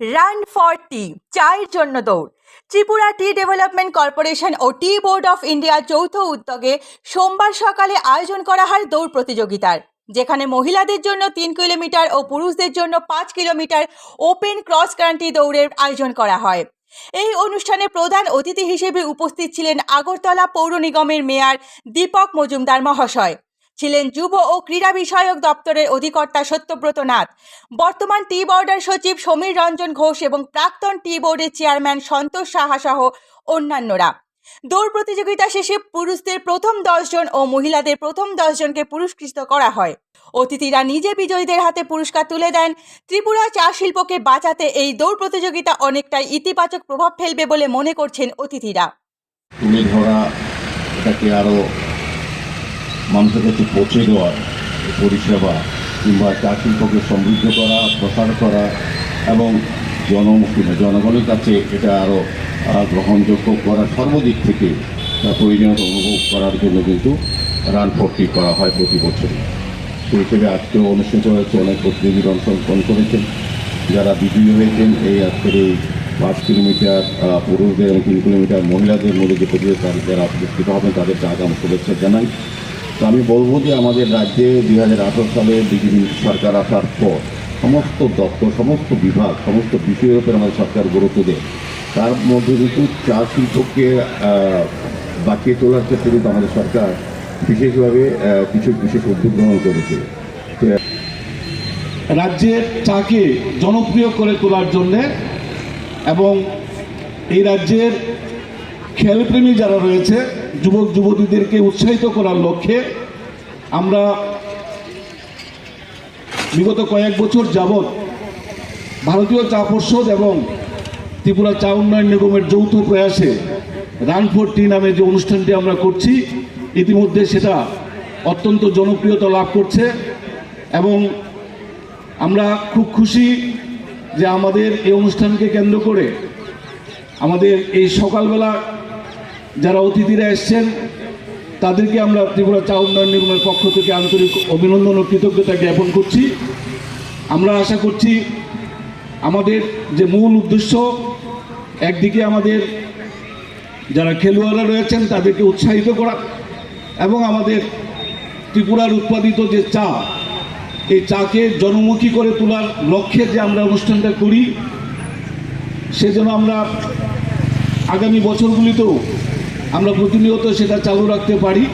Run for টি চায়ের জন্য দৌড়। ত্রিপুরা টি ডেভেলপমেন্ট কর্পোরেশন ও টি বোর্ড অফ ইন্ডিয়ার যৌথ উদ্যোগে সোমবার সকালে আয়োজন করা হয় দৌড় প্রতিযোগিতার, যেখানে মহিলাদের জন্য তিন কিলোমিটার ও পুরুষদের জন্য পাঁচ কিলোমিটার ওপেন ক্রস কান্ট্রি দৌড়ের আয়োজন করা হয়। এই অনুষ্ঠানে প্রধান অতিথি হিসেবে উপস্থিত ছিলেন আগরতলা পৌর নিগমের মেয়র দীপক মজুমদার মহাশয়। ছিলেন যুব ও ক্রীড়া বিষয়ক দপ্তরের অধিকর্তা সত্যব্রত নাথ। বর্তমান টি বোর্ডের সচিব সমীর রঞ্জন ঘোষ এবং প্রাক্তন টি বোর্ডের চেয়ারম্যান সন্তোষ সাহা সহ অন্যান্যরা। দৌড় প্রতিযোগিতা শেষে পুরুষদের প্রথম দশজন ও মহিলাদের প্রথম দশজনকে পুরস্কৃত করা হয়। অতিথিরা নিজে বিজয়ীদের হাতে পুরস্কার তুলে দেন। ত্রিপুরা চা শিল্পকে বাঁচাতে এই দৌড় প্রতিযোগিতা অনেকটাই ইতিবাচক প্রভাব ফেলবে বলে মনে করছেন অতিথিরা। তুলে ধরা এটাকে আরও মানুষের কাছে পৌঁছে দেওয়ার পরিষেবা কিংবা চা শিল্পকে সমৃদ্ধ করা, প্রসার করা এবং জনমুখী জনগণের কাছে এটা আরও গ্রহণযোগ্য করা সর্বদিক থেকে প্রয়োজনীয়তা অনুভব করার জন্য কিন্তু রান ফোরটি করা হয় প্রতি বছর সেই হিসেবে আজকেও অনুষ্ঠিত হয়েছে অনেক প্রতিযোগীরা অংশগ্রহণ করেছেন, যারা বিজয়ী হয়েছেন। এই আজকের এই পাঁচ কিলোমিটার পুরুষদের এবং তিন কিলোমিটার মহিলাদের মধ্যে যে প্রতিযোগিতা যারা পুরস্কৃত হবেন তাদেরকে আগাম শুভেচ্ছা জানাই। তো আমি বলব যে আমাদের রাজ্যে দুই হাজার আঠারো সালে বিজেপি সরকার আসার পর সমস্ত দপ্তর, সমস্ত বিভাগ, সমস্ত বিষয়ের উপর আমাদের সরকার গুরুত্ব দেয় তার মধ্যে কিন্তু চা শিল্পকে বাঁচিয়ে তোলার ক্ষেত্রে কিন্তু আমাদের সরকার বিশেষভাবে কিছু বিশেষ উদ্যোগ গ্রহণ করেছে। রাজ্যের চাকে জনপ্রিয় করে তোলার জন্যে এবং এই রাজ্যের খেলপ্রেমী যারা রয়েছে যুবক যুবতীদেরকে উৎসাহিত করার লক্ষ্যে আমরা বিগত কয়েক বছর যাবৎ ভারতীয় চা পর্ষদ এবং ত্রিপুরা চা উন্নয়ন নিগমের যৌথ প্রয়াসে রান ফর টি নামে যে অনুষ্ঠানটি আমরা করছি, ইতিমধ্যে সেটা অত্যন্ত জনপ্রিয়তা লাভ করছে এবং আমরা খুব খুশি যে আমাদের এই অনুষ্ঠানকে কেন্দ্র করে আমাদের এই সকালবেলা যারা অতিথিরা এসছেন, তাদেরকে আমরা ত্রিপুরা চা উন্নয়ন নিগমের পক্ষ থেকে আন্তরিক অভিনন্দন ও কৃতজ্ঞতা জ্ঞাপন করছি। আমরা আশা করছি আমাদের যে মূল উদ্দেশ্য, একদিকে আমাদের যারা খেলোয়াড়রা রয়েছেন, তাদেরকে উৎসাহিত করা এবং আমাদের ত্রিপুরার উৎপাদিত যে চা, এই চাকে জনমুখী করে তোলার লক্ষ্যে যে আমরা অনুষ্ঠানটা করি, সেজন্য আমরা আগামী বছরগুলিতেও আমরা প্রতিনিয়ত সেটা চালু রাখতে পারি।